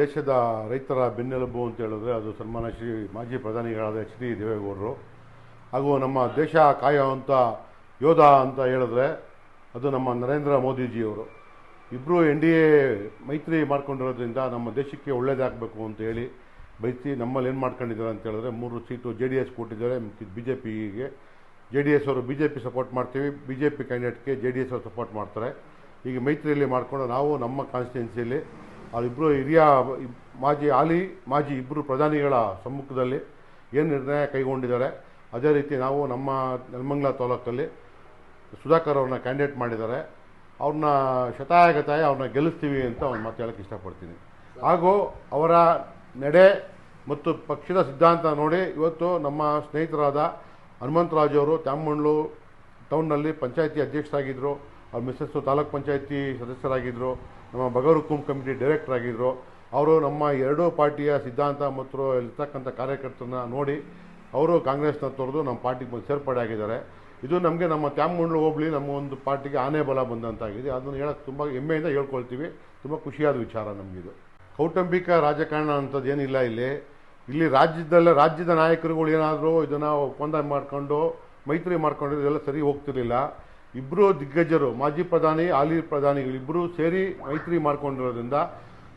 ದೇಶದ ರೈತರ ಬೆನ್ನೆಲುಬು ಅಂತ ಹೇಳಿದ್ರೆ ಅದು ಸನ್ಮಾನ ಶ್ರೀ ಮಾಜಿ ಪ್ರಧಾನಿಗಳಾದ ಎಚ್ ಡಿ ದೇವೇಗೌಡರು. ಹಾಗೂ ನಮ್ಮ ದೇಶ ಕಾಯುವಂಥ ಯೋಧ ಅಂತ ಹೇಳಿದ್ರೆ ಅದು ನಮ್ಮ ನರೇಂದ್ರ ಮೋದಿಜಿಯವರು. ಇಬ್ಬರು ಎನ್ ಡಿ ಎ ಮೈತ್ರಿ ಮಾಡ್ಕೊಂಡಿರೋದ್ರಿಂದ ನಮ್ಮ ದೇಶಕ್ಕೆ ಒಳ್ಳೇದಾಗಬೇಕು ಅಂತ ಹೇಳಿ ಬೈತಿ ನಮ್ಮಲ್ಲಿ ಏನು ಮಾಡ್ಕೊಂಡಿದ್ದಾರೆ ಅಂತ ಹೇಳಿದ್ರೆ ಮೂರು ಸೀಟು ಜೆ ಡಿ ಎಸ್ ಕೊಟ್ಟಿದ್ದಾರೆ ಬಿ ಜೆ ಪಿಗೆ. ಜೆ ಡಿ ಎಸ್ ಅವರು ಬಿ ಜೆ ಪಿ ಸಪೋರ್ಟ್ ಮಾಡ್ತೀವಿ, ಬಿ ಜೆ ಪಿ ಕ್ಯಾಂಡಿಡೇಟ್ಗೆ ಜೆ ಡಿ ಎಸ್ ಅವರು ಸಪೋರ್ಟ್ ಮಾಡ್ತಾರೆ. ಈಗ ಮೈತ್ರಿಯಲ್ಲಿ ಮಾಡಿಕೊಂಡು ನಾವು ನಮ್ಮ ಕಾನ್ಸ್ಟಿಟ್ಯೂನ್ಸಿಯಲ್ಲಿ ಅವರಿಬ್ಬರು ಹಿರಿಯ ಮಾಜಿ ಹಾಲಿ, ಮಾಜಿ ಇಬ್ಬರು ಪ್ರಧಾನಿಗಳ ಸಮ್ಮುಖದಲ್ಲಿ ಏನು ನಿರ್ಣಯ ಕೈಗೊಂಡಿದ್ದಾರೆ, ಅದೇ ರೀತಿ ನಾವು ನಮ್ಮ ನೆಲಮಂಗಲ ತಾಲೂಕಲ್ಲಿ ಸುಧಾಕರ್ ಅವ್ರನ್ನ ಕ್ಯಾಂಡಿಡೇಟ್ ಮಾಡಿದ್ದಾರೆ. ಅವ್ರನ್ನ ಶತಾಯಗತಾಯ ಅವ್ರನ್ನ ಗೆಲ್ಲಿಸ್ತೀವಿ ಅಂತ ಒಂದು ಮಾತು ಹೇಳಕ್ಕೆ ಇಷ್ಟಪಡ್ತೀನಿ. ಹಾಗೂ ಅವರ ನಡೆ ಮತ್ತು ಪಕ್ಷದ ಸಿದ್ಧಾಂತ ನೋಡಿ, ಇವತ್ತು ನಮ್ಮ ಸ್ನೇಹಿತರಾದ ಹನುಮಂತರಾಜು ಅವರು, ತ್ಯಾಮಂಡ್ಲು ಟೌನ್ನಲ್ಲಿ ಪಂಚಾಯತಿ ಅಧ್ಯಕ್ಷರಾಗಿದ್ದರು ಅವ್ರ ಮಿಸ್ಸಸ್ಸು ತಾಲೂಕ್ ಪಂಚಾಯತಿ ಸದಸ್ಯರಾಗಿದ್ದರು ನಮ್ಮ ಬಗರುಕುಂ ಕಮಿಟಿ ಡೈರೆಕ್ಟರ್ ಆಗಿದ್ದರು ಅವರು ನಮ್ಮ ಎರಡೂ ಪಾರ್ಟಿಯ ಸಿದ್ಧಾಂತ ಮತ್ತು ಇರ್ತಕ್ಕಂಥ ಕಾರ್ಯಕರ್ತರನ್ನ ನೋಡಿ ಅವರು ಕಾಂಗ್ರೆಸ್ನ ತೊರೆದು ನಮ್ಮ ಪಾರ್ಟಿಗೆ ಬಂದು ಸೇರ್ಪಡೆ ಆಗಿದ್ದಾರೆ. ಇದು ನಮಗೆ ನಮ್ಮ ತ್ಯಾಮಂಡ್ಲು ಹೋಬಳಿ ನಮ್ಮ ಒಂದು ಪಾರ್ಟಿಗೆ ಆನೆ ಬಲ ಬಂದಂತಾಗಿದೆ. ಅದನ್ನು ಹೇಳಕ್ಕೆ ತುಂಬ ಹೆಮ್ಮೆಯಿಂದ ಹೇಳ್ಕೊಳ್ತೀವಿ. ತುಂಬ ಖುಷಿಯಾದ ವಿಚಾರ ನಮಗಿದು. ಕೌಟುಂಬಿಕ ರಾಜಕಾರಣ ಅಂಥದ್ದು ಏನಿಲ್ಲ ಇಲ್ಲಿ. ಇಲ್ಲಿ ರಾಜ್ಯದಲ್ಲೇ ರಾಜ್ಯದ ನಾಯಕರುಗಳು ಏನಾದರೂ ಇದನ್ನು ಒಪ್ಪಂದ ಮಾಡಿಕೊಂಡು, ಮೈತ್ರಿ ಮಾಡ್ಕೊಂಡು ಇದೆಲ್ಲ ಸರಿ ಹೋಗ್ತಿರ್ಲಿಲ್ಲ. ಇಬ್ಬರು ದಿಗ್ಗಜರು, ಮಾಜಿ ಪ್ರಧಾನಿ, ಹಾಲಿ ಪ್ರಧಾನಿಗಳಿಬ್ಬರು ಸೇರಿ ಮೈತ್ರಿ ಮಾಡಿಕೊಂಡಿರೋದ್ರಿಂದ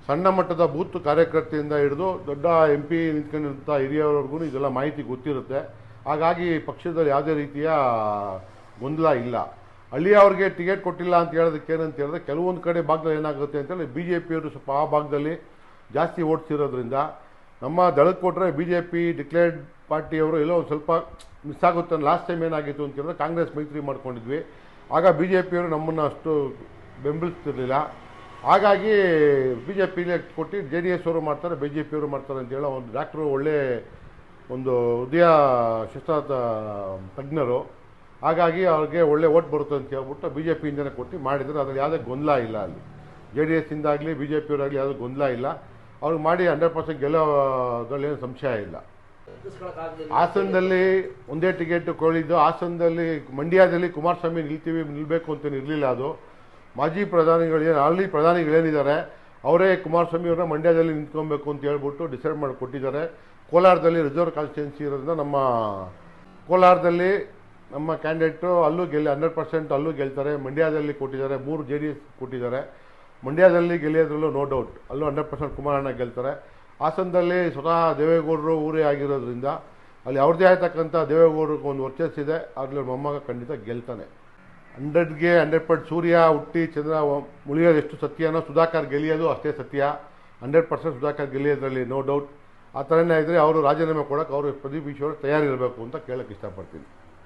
ಸಣ್ಣ ಮಟ್ಟದ ಬೂತ್ ಕಾರ್ಯಕರ್ತೆಯಿಂದ ಹಿಡಿದು ದೊಡ್ಡ ಎಂ ಪಿ ನಿಂತ್ಕೊಂಡಿರುವಂಥ ಹಿರಿಯವರೆಗೂ ಇದೆಲ್ಲ ಮಾಹಿತಿ ಗೊತ್ತಿರುತ್ತೆ. ಹಾಗಾಗಿ ಪಕ್ಷದಲ್ಲಿ ಯಾವುದೇ ರೀತಿಯ ಗೊಂದಲ ಇಲ್ಲ. ಹಳ್ಳಿಯವ್ರಿಗೆ ಟಿಕೆಟ್ ಕೊಟ್ಟಿಲ್ಲ ಅಂತ ಹೇಳೋದಕ್ಕೆ ಏನಂತ ಹೇಳಿದ್ರೆ ಕೆಲವೊಂದು ಕಡೆ ಭಾಗದಲ್ಲಿ ಏನಾಗುತ್ತೆ ಅಂತೇಳಿ ಬಿ ಜೆ ಪಿಯವರು ಸ್ವಲ್ಪ ಆ ಭಾಗದಲ್ಲಿ ಜಾಸ್ತಿ ಓಟ್ಸಿರೋದ್ರಿಂದ ನಮ್ಮ ದಳಕ್ಕೆ ಕೊಟ್ಟರೆ ಬಿ ಜೆ ಪಿ ಡಿಕ್ಲೇರ್ಡ್ ಪಾರ್ಟಿಯವರು ಎಲ್ಲೋ ಒಂದು ಸ್ವಲ್ಪ ಮಿಸ್ ಆಗುತ್ತೆ ಲಾಸ್ಟ್ ಟೈಮ್ ಏನಾಗಿತ್ತು ಅಂತ ಕೇಳಿದ್ರೆ ಕಾಂಗ್ರೆಸ್ ಮೈತ್ರಿ ಮಾಡ್ಕೊಂಡಿದ್ವಿ. ಆಗ ಬಿ ಜೆ ಪಿಯವರು ನಮ್ಮನ್ನು ಅಷ್ಟು ಬೆಂಬಲಿಸ್ತಿರ್ಲಿಲ್ಲ. ಹಾಗಾಗಿ ಬಿ ಜೆ ಪಿಲೆ ಕೊಟ್ಟು ಜೆ ಡಿ ಎಸ್ ಅವರು ಮಾಡ್ತಾರೆ ಬಿ ಜೆ ಪಿಯವರು ಮಾಡ್ತಾರೆ ಅಂತ ಹೇಳೋ ಒಂದು ಡಾಕ್ಟ್ರು ಒಳ್ಳೆ ಒಂದು ಹೃದಯ ಶಿಸ್ತ ತಜ್ಞರು. ಹಾಗಾಗಿ ಅವ್ರಿಗೆ ಒಳ್ಳೆ ಓಟ್ ಬರುತ್ತೆ ಅಂತ ಹೇಳ್ಬಿಟ್ಟು ಬಿ ಜೆ ಪಿಯಿಂದನೇ ಕೊಟ್ಟು ಮಾಡಿದರೆ ಅದರಲ್ಲಿ ಯಾವುದೇ ಗೊಂದಲ ಇಲ್ಲ ಅಲ್ಲಿ. ಜೆ ಡಿ ಎಸ್ಸಿಂದಾಗಲಿ ಬಿ ಜೆ ಪಿಯವರಾಗಲಿ ಯಾವುದೇ ಗೊಂದಲ ಇಲ್ಲ. ಅವ್ರಿಗೆ ಮಾಡಿ ಹಂಡ್ರೆಡ್ ಪರ್ಸೆಂಟ್ ಗೆಲ್ಲೋದ್ರಲ್ಲಿ ಏನು ಸಂಶಯ ಇಲ್ಲ. ಹಾಸನದಲ್ಲಿ ಒಂದೇ ಟಿಕೆಟ್ ಕೊಳಿದ್ದು, ಹಾಸನದಲ್ಲಿ ಮಂಡ್ಯದಲ್ಲಿ ಕುಮಾರಸ್ವಾಮಿ ನಿಲ್ತೀವಿ ನಿಲ್ಲಬೇಕು ಅಂತ ಇರಲಿಲ್ಲ ಅದು. ಮಾಜಿ ಪ್ರಧಾನಿಗಳು ಏನು ಆಲ್ರೆಡಿ ಪ್ರಧಾನಿಗಳೇನಿದ್ದಾರೆ ಅವರೇ ಕುಮಾರಸ್ವಾಮಿ ಅವರನ್ನ ಮಂಡ್ಯದಲ್ಲಿ ನಿಂತ್ಕೊಬೇಕು ಅಂತ ಹೇಳ್ಬಿಟ್ಟು ಡಿಸೈಡ್ ಮಾಡಿ ಕೊಟ್ಟಿದ್ದಾರೆ. ಕೋಲಾರದಲ್ಲಿ ರಿಸರ್ವ್ ಕಾನ್ಸ್ಟಿಟ್ಯೂನ್ಸಿ ಇರೋದ್ರಿಂದ ನಮ್ಮ ಕೋಲಾರದಲ್ಲಿ ನಮ್ಮ ಕ್ಯಾಂಡಿಡೇಟು ಅಲ್ಲೂ ಗೆಲ್ಲಿ, ಹಂಡ್ರೆಡ್ ಪರ್ಸೆಂಟ್ ಅಲ್ಲೂ ಗೆಲ್ತಾರೆ. ಮಂಡ್ಯದಲ್ಲಿ ಕೊಟ್ಟಿದ್ದಾರೆ, ಮೂರು ಜೆ ಕೊಟ್ಟಿದ್ದಾರೆ. ಮಂಡ್ಯದಲ್ಲಿ ಗೆಲ್ಲಿಯೋದ್ರಲ್ಲೂ ನೋ ಡೌಟ್ ಅಲ್ಲೂ ಹಂಡ್ರೆಡ್ ಪರ್ಸೆಂಟ್ ಕುಮಾರಣ್ಣ ಗೆಲ್ತಾರೆ. ಹಾಸನದಲ್ಲಿ ಸ್ವತಃ ದೇವೇಗೌಡರು ಊರೇ ಆಗಿರೋದ್ರಿಂದ ಅಲ್ಲಿ ಅವ್ರದ್ದೇ ಆಗ್ತಕ್ಕಂಥ ದೇವೇಗೌಡರಿಗೆ ಒಂದು ವರ್ಚಸ್ಸಿದೆ ಅದರಲ್ಲಿ ಮೊಮ್ಮಗ ಖಂಡಿತ ಗೆಲ್ತಾನೆ. ಹಂಡ್ರೆಡ್ಗೆ ಹಂಡ್ರೆಡ್ ಪರ್ಸೆಂಟ್ ಸೂರ್ಯ, ಹುಟ್ಟಿ, ಚಂದ್ರ ಮುಳಿಯೋದು ಎಷ್ಟು ಸತ್ಯನೋ ಸುಧಾಕರ್ ಗೆಲ್ಲೋದು ಅಷ್ಟೇ ಸತ್ಯ. ಹಂಡ್ರೆಡ್ ಪರ್ಸೆಂಟ್ ಸುಧಾಕರ್ ಗೆಲ್ಲೋದ್ರಲ್ಲಿ ನೋ ಡೌಟ್ ಆ ಥರನೇ ಇದ್ದರೆ ಅವರು ರಾಜೀನಾಮೆ ಕೊಡೋಕೆ ಅವರು ಪ್ರದೀಪ್ ಈಶ್ವರ್ ತಯಾರಿರಬೇಕು ಅಂತ ಕೇಳೋಕ್ಕೆ ಇಷ್ಟಪಡ್ತೀನಿ.